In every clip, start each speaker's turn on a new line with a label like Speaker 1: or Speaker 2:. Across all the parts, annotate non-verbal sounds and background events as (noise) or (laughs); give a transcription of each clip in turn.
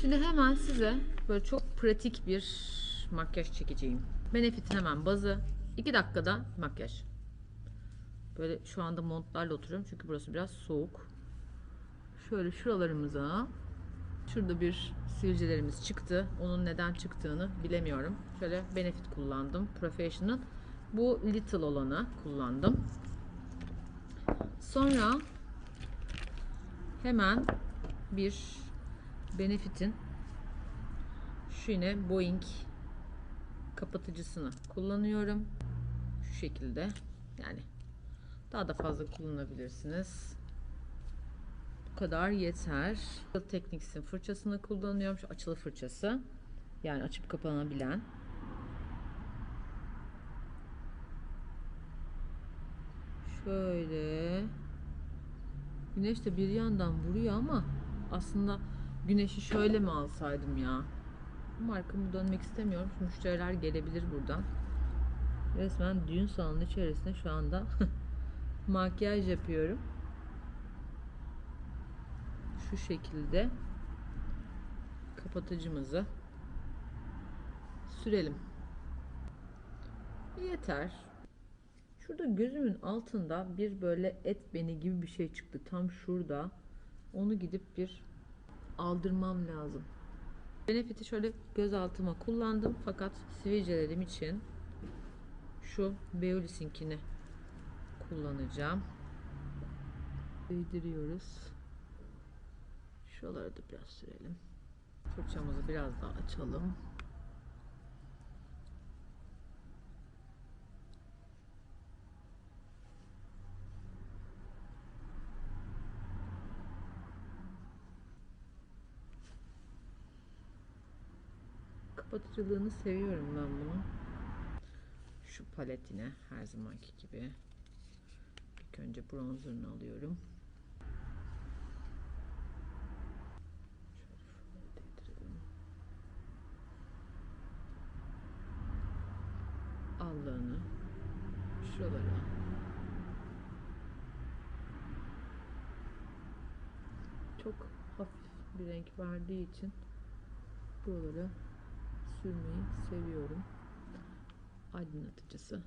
Speaker 1: Şimdi hemen size böyle çok pratik bir makyaj çekeceğim. Benefit'in hemen bazı 2 dakikada makyaj. Böyle şu anda montlarla oturuyorum çünkü burası biraz soğuk. Şöyle şuralarımıza şurada bir sivilcelerimiz çıktı. Onun neden çıktığını bilemiyorum. Şöyle Benefit kullandım. Professional. Bu Little olanı kullandım. Sonra hemen bir Benefit'in şu yine Boeing kapatıcısını kullanıyorum. Şu şekilde. Yani daha da fazla kullanabilirsiniz. Kadar yeter. Technics'in fırçasını kullanıyorum. Şu açılı fırçası. Yani açıp kapanabilen. Şöyle. Güneş de bir yandan vuruyor ama aslında güneşi şöyle mi alsaydım ya? Ama arkamı dönmek istemiyorum. Müşteriler gelebilir buradan. Resmen düğün salonu içerisinde şu anda (laughs) makyaj yapıyorum. Şu şekilde kapatıcımızı sürelim. Yeter. Şurada gözümün altında bir böyle et beni gibi bir şey çıktı. Tam şurada. Onu gidip bir aldırmam lazım. Benefit'i şöyle göz altıma kullandım fakat sivilcelerim için şu Beolis'inkini kullanacağım. Değdiriyoruz. Şuraları da biraz sürelim. Fırçamızı biraz daha açalım. Kapatıcılığını seviyorum ben bunu. Şu paletine her zamanki gibi. İlk önce bronzerını alıyorum. Şöyle şuraya değdirelim. Allığını şuralara çok hafif bir renk verdiği için buralara sürmeyi seviyorum. Aydınlatıcısı.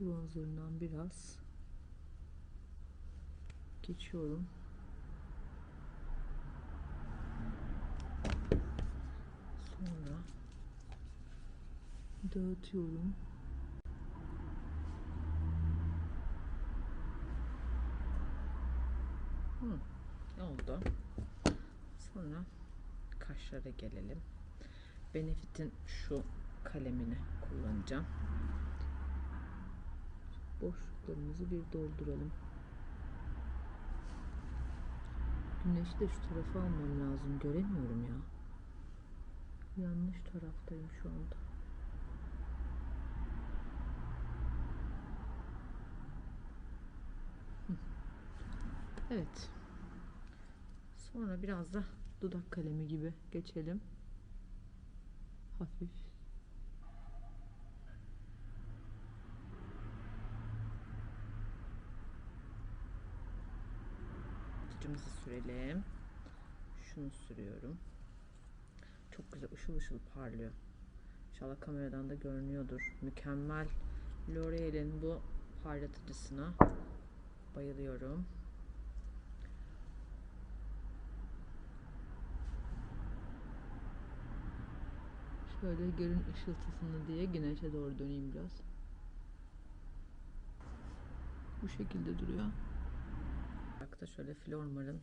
Speaker 1: Bronzerından biraz geçiyorum. Sonra dağıtıyorum. Hı, oldu. Sonra kaşlara gelelim. Benefit'in şu kalemini kullanacağım. Boşluklarımızı bir dolduralım. Güneşi de şu tarafa almam lazım. Göremiyorum ya. Yanlış taraftayım şu anda. Evet. Sonra biraz da dudak kalemi gibi geçelim. Hafif. Tutucumuzu sürelim. Şunu sürüyorum. Çok güzel ışıl ışıl parlıyor. İnşallah kameradan da görünüyordur. Mükemmel L'Oreal'in bu parlatıcısına bayılıyorum. Şöyle görün ışıltısını diye güneşe doğru döneyim biraz. Bu şekilde duruyor. Bak da şöyle Flormar'ın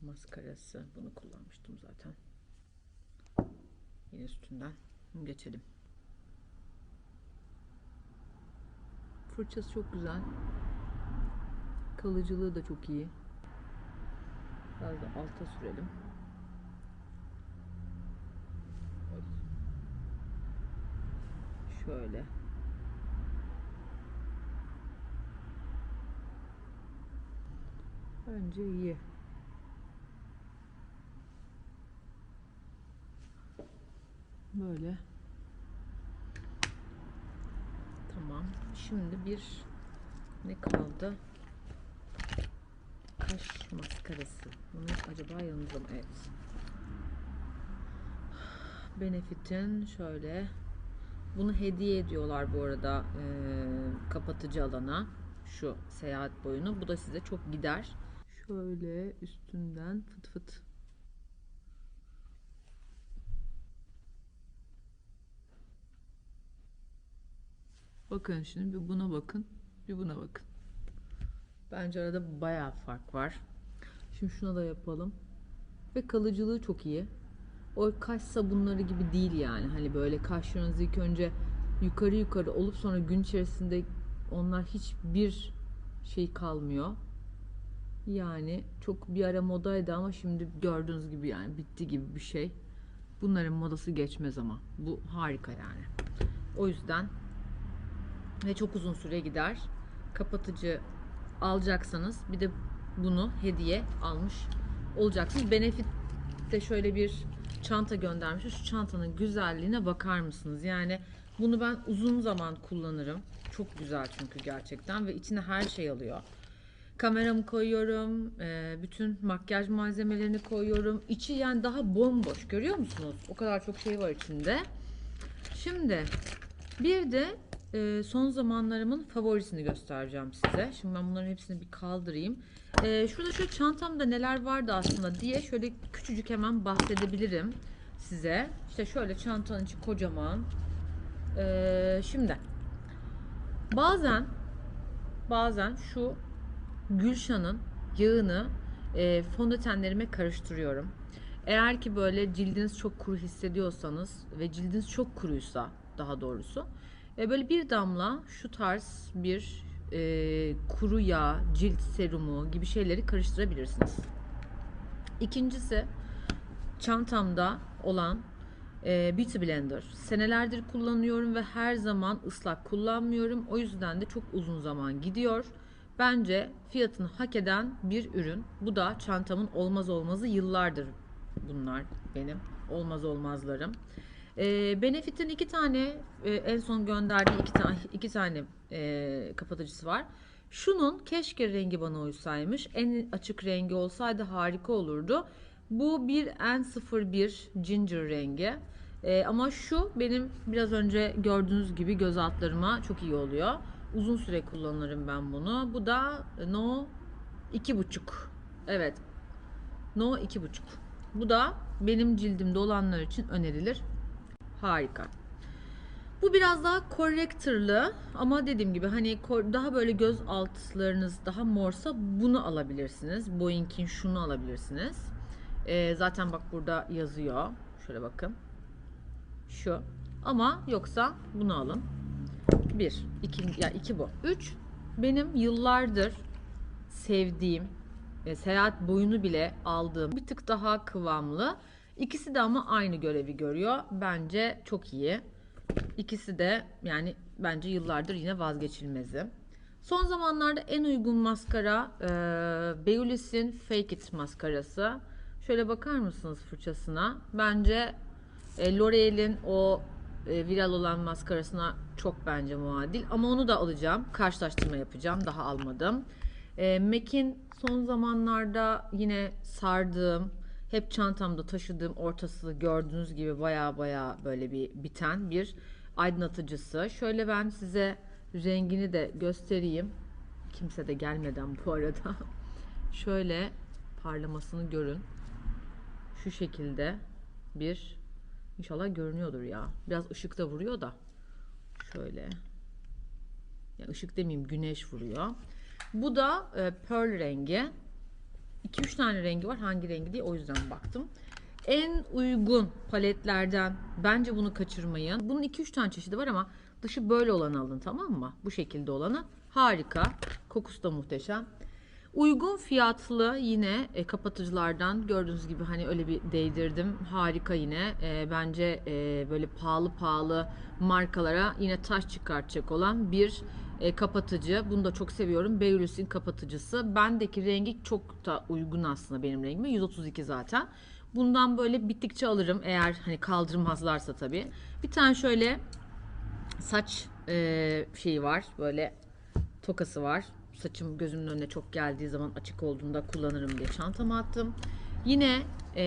Speaker 1: maskarası. Bunu kullanmıştım zaten. Yine üstünden geçelim. Fırçası çok güzel. Kalıcılığı da çok iyi. Biraz da alta sürelim. Şöyle. Bence iyi. Böyle. Tamam. Şimdi bir ne kaldı? Kaş maskarası. Bunu acaba yanımızda mı? Evet. Benefit'in şöyle bunu hediye ediyorlar bu arada eee, kapatıcı alana. Şu seyahat boyunu. Bu da size çok gider. Şöyle üstünden fıt fıt. Bakın şimdi bir buna bakın. Bir buna bakın. Bence arada bayağı fark var. Şimdi şuna da yapalım. Ve kalıcılığı çok iyi. O kaş sabunları gibi değil yani. Hani böyle kaşlarınız ilk önce yukarı yukarı olup sonra gün içerisinde onlar hiçbir şey kalmıyor. Yani çok bir ara modaydı ama şimdi gördüğünüz gibi yani bitti gibi bir şey. Bunların modası geçmez ama. Bu harika yani. O yüzden ve çok uzun süre gider. Kapatıcı alacaksanız bir de bunu hediye almış olacaksınız. Benefit de şöyle bir çanta göndermiş. Şu çantanın güzelliğine bakar mısınız? Yani bunu ben uzun zaman kullanırım. Çok güzel çünkü gerçekten ve içine her şey alıyor. Kameramı koyuyorum, e, bütün makyaj malzemelerini koyuyorum. İçi yani daha bomboş görüyor musunuz? O kadar çok şey var içinde. Şimdi bir de e, son zamanlarımın favorisini göstereceğim size. Şimdi ben bunların hepsini bir kaldırayım. E, şurada şu çantamda neler vardı aslında diye şöyle küçücük hemen bahsedebilirim size. İşte şöyle çantanın içi kocaman. E, şimdi bazen bazen şu Gülşan'ın yağını e, fondötenlerime karıştırıyorum. Eğer ki böyle cildiniz çok kuru hissediyorsanız ve cildiniz çok kuruysa daha doğrusu e, böyle bir damla şu tarz bir e, kuru yağ, cilt serumu gibi şeyleri karıştırabilirsiniz. İkincisi çantamda olan e, Beauty Blender. Senelerdir kullanıyorum ve her zaman ıslak kullanmıyorum. O yüzden de çok uzun zaman gidiyor. Bence fiyatını hak eden bir ürün. Bu da çantamın olmaz olmazı yıllardır bunlar benim olmaz olmazlarım. E, Benefit'in iki tane e, en son gönderdiği iki tane iki tane e, kapatıcısı var. Şunun keşke rengi bana uysaymış. En açık rengi olsaydı harika olurdu. Bu bir N01 ginger rengi. E, ama şu benim biraz önce gördüğünüz gibi göz altlarıma çok iyi oluyor. Uzun süre kullanırım ben bunu. Bu da No 2,5. Evet. No 2,5. Bu da benim cildimde olanlar için önerilir. Harika. Bu biraz daha corrector'lı ama dediğim gibi hani daha böyle göz altlarınız daha morsa bunu alabilirsiniz. Boyink'in şunu alabilirsiniz. Ee, zaten bak burada yazıyor. Şöyle bakın. Şu. Ama yoksa bunu alın. Bir. iki, ya iki bu. Üç. Benim yıllardır sevdiğim e, seyahat boyunu bile aldığım bir tık daha kıvamlı. İkisi de ama aynı görevi görüyor. Bence çok iyi. İkisi de yani bence yıllardır yine vazgeçilmezi. Son zamanlarda en uygun maskara e, Beulis'in Fake It maskarası. Şöyle bakar mısınız fırçasına? Bence e, L'Oreal'in o e, viral olan maskarasına çok bence muadil. Ama onu da alacağım. Karşılaştırma yapacağım. Daha almadım. E, MAC'in son zamanlarda yine sardığım, hep çantamda taşıdığım ortası gördüğünüz gibi baya baya böyle bir biten bir aydınlatıcısı. Şöyle ben size rengini de göstereyim. Kimse de gelmeden bu arada. (laughs) Şöyle parlamasını görün. Şu şekilde bir İnşallah görünüyordur ya. Biraz ışık da vuruyor da. Şöyle. Ya ışık demeyeyim güneş vuruyor. Bu da e, pearl rengi. 2-3 tane rengi var. Hangi rengi diye o yüzden baktım. En uygun paletlerden bence bunu kaçırmayın. Bunun 2-3 tane çeşidi var ama dışı böyle olanı alın tamam mı? Bu şekilde olanı. Harika. Kokusu da muhteşem. Uygun fiyatlı yine e, kapatıcılardan gördüğünüz gibi hani öyle bir değdirdim. Harika yine. E, bence e, böyle pahalı pahalı markalara yine taş çıkartacak olan bir e, kapatıcı. Bunu da çok seviyorum. Beulus'in kapatıcısı. Bendeki rengi çok da uygun aslında benim rengime. 132 zaten. Bundan böyle bittikçe alırım eğer hani kaldırmazlarsa tabii. Bir tane şöyle saç e, şeyi var. Böyle tokası var. Saçım gözümün önüne çok geldiği zaman açık olduğunda kullanırım diye çantama attım. Yine e,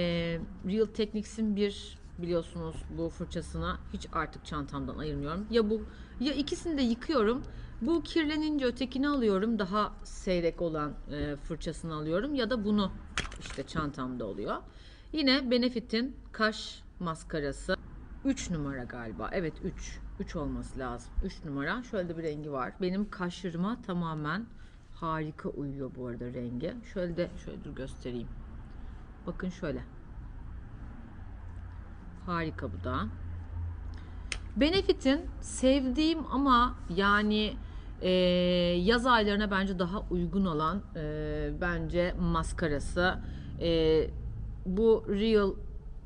Speaker 1: Real Techniques'in bir biliyorsunuz bu fırçasına hiç artık çantamdan ayırmıyorum. Ya bu ya ikisini de yıkıyorum. Bu kirlenince ötekini alıyorum. Daha seyrek olan e, fırçasını alıyorum ya da bunu işte çantamda oluyor. Yine Benefit'in kaş maskarası 3 numara galiba. Evet 3. 3 olması lazım. 3 numara. Şöyle de bir rengi var. Benim kaşlarıma tamamen harika uyuyor bu arada rengi. Şöyle de şöyle dur göstereyim. Bakın şöyle. Harika bu da. Benefit'in sevdiğim ama yani e, yaz aylarına bence daha uygun olan e, bence maskarası. E, bu Real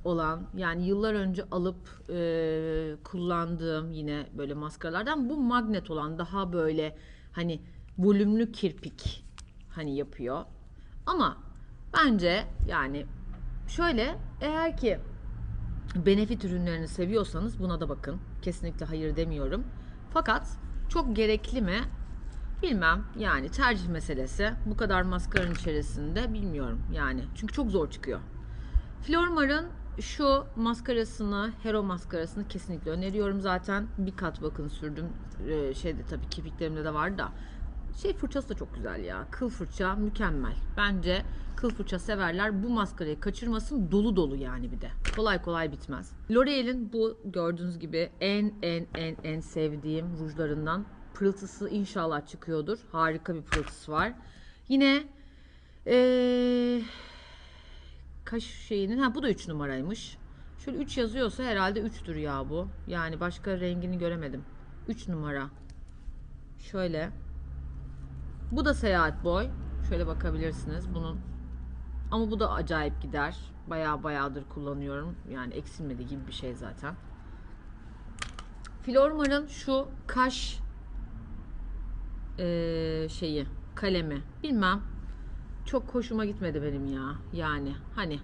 Speaker 1: olan yani yıllar önce alıp e, kullandığım yine böyle maskaralardan bu magnet olan daha böyle hani volümlü kirpik hani yapıyor. Ama bence yani şöyle eğer ki Benefit ürünlerini seviyorsanız buna da bakın. Kesinlikle hayır demiyorum. Fakat çok gerekli mi? Bilmem. Yani tercih meselesi. Bu kadar maskaranın içerisinde bilmiyorum yani. Çünkü çok zor çıkıyor. Flormar'ın şu maskarasını, Hero maskarasını kesinlikle öneriyorum zaten. Bir kat bakın sürdüm. Ee, şeyde tabii kirpiklerimde de var da. Şey fırçası da çok güzel ya. Kıl fırça mükemmel. Bence kıl fırça severler bu maskarayı kaçırmasın. Dolu dolu yani bir de. Kolay kolay bitmez. L'Oreal'in bu gördüğünüz gibi en en en en sevdiğim rujlarından. Pırıltısı inşallah çıkıyordur. Harika bir pırıltısı var. Yine ee, kaş şeyinin ha bu da 3 numaraymış. Şöyle 3 yazıyorsa herhalde 3'tür ya bu. Yani başka rengini göremedim. 3 numara. Şöyle. Bu da seyahat boy. Şöyle bakabilirsiniz. Bunun ama bu da acayip gider. Baya bayağıdır kullanıyorum. Yani eksilmedi gibi bir şey zaten. Flormar'ın şu kaş eee, şeyi kalemi bilmem çok hoşuma gitmedi benim ya. Yani hani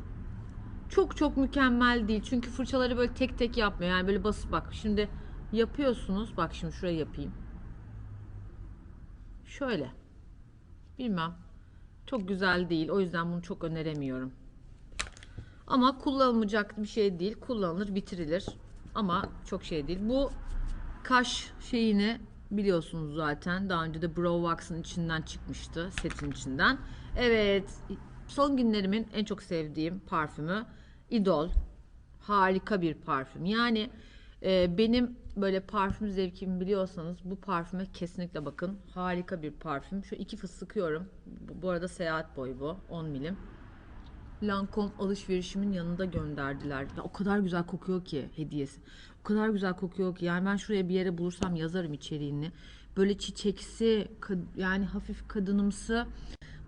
Speaker 1: çok çok mükemmel değil. Çünkü fırçaları böyle tek tek yapmıyor. Yani böyle basıp bak şimdi yapıyorsunuz. Bak şimdi şuraya yapayım. Şöyle. Bilmem. Çok güzel değil. O yüzden bunu çok öneremiyorum. Ama kullanılmayacak bir şey değil. Kullanılır, bitirilir. Ama çok şey değil. Bu kaş şeyini biliyorsunuz zaten. Daha önce de Brow Wax'ın içinden çıkmıştı. Setin içinden. Evet. Son günlerimin en çok sevdiğim parfümü Idol. Harika bir parfüm. Yani e, benim böyle parfüm zevkimi biliyorsanız bu parfüme kesinlikle bakın. Harika bir parfüm. Şu iki fıs sıkıyorum. Bu, bu arada seyahat boyu bu. 10 milim. Lancome alışverişimin yanında gönderdiler. Ya o kadar güzel kokuyor ki hediyesi. O kadar güzel kokuyor ki. Yani ben şuraya bir yere bulursam yazarım içeriğini. Böyle çiçeksi, yani hafif kadınımsı.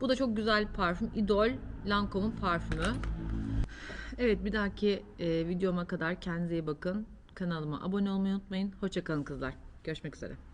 Speaker 1: Bu da çok güzel bir parfüm. Idol Lancome'un parfümü. Evet bir dahaki e, videoma kadar kendinize iyi bakın. Kanalıma abone olmayı unutmayın. Hoşçakalın kızlar. Görüşmek üzere.